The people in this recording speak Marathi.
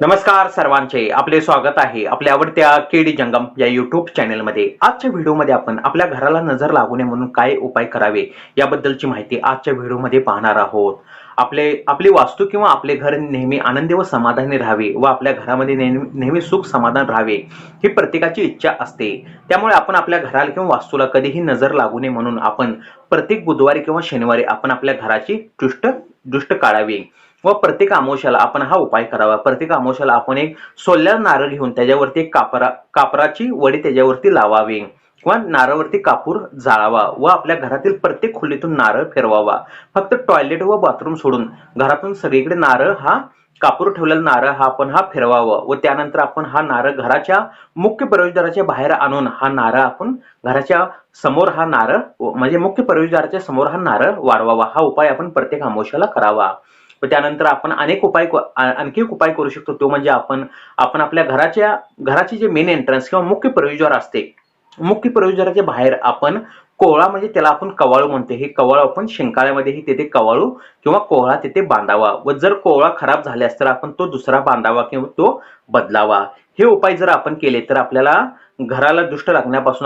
नमस्कार सर्वांचे. आपले स्वागत आहे आपल्या आवडत्या केडी जंगम या युट्यूब चॅनलमध्ये आजच्या व्हिडिओमध्ये आपण आपल्या घराला नजर लागू नये म्हणून काय उपाय करावे याबद्दलची माहिती आजच्या व्हिडिओमध्ये पाहणार आहोत. आपले आपली वास्तू किंवा आपले घर नेहमी आनंदी व समाधानी राहावे व आपल्या घरामध्ये नेहमी नेहमी सुख समाधान राहावे ही प्रत्येकाची इच्छा असते. त्यामुळे आपण आपल्या घराला किंवा वास्तूला कधीही नजर लागू नये म्हणून आपण प्रत्येक बुधवारी किंवा शनिवारी आपण आपल्या घराची दृष्ट दृष्ट काढावी. व प्रत्येक आमोशाला आपण हा उपाय करावा. प्रत्येक आमोशाला आपण एक सोल्यार नारळ घेऊन त्याच्यावरती एक कापरा कापराची वडी त्याच्यावरती लावावी. किंवा नारळवरती कापूर जाळावा व आपल्या घरातील प्रत्येक खोलीतून नारळ फिरवावा. फक्त टॉयलेट व बाथरूम सोडून घरातून सगळीकडे नारळ हा कापूर ठेवलेला नारळ हा आपण हा फिरवावा व त्यानंतर आपण हा नारळ घराच्या मुख्य प्रवेशद्वाराच्या बाहेर आणून हा नारळ आपण घराच्या समोर हा नारळ म्हणजे मुख्य प्रवेशद्वाराच्या समोर हा नारळ वाढवावा. हा उपाय आपण प्रत्येक आमोशाला करावा. त्यानंतर आपण अनेक उपाय आणखी एक उपाय करू शकतो. तो म्हणजे आपण आपण आपल्या घराच्या घराची जे मेन एंट्रन्स किंवा मुख्य प्रवेशद्वार असते मुख्य प्रवेशद्वाराच्या बाहेर आपण कोवळा म्हणजे त्याला आपण कवाळू म्हणतो. हे कवाळू आपण शिंकाळ्यामध्येही तेथे कवाळू किंवा कोवळा तेथे बांधावा. व जर कोवळा खराब झाल्यास तर आपण तो दुसरा बांधावा किंवा तो बदलावा. हे उपाय जर आपण केले तर आपल्याला घराला दुष्ट लागण्यापासून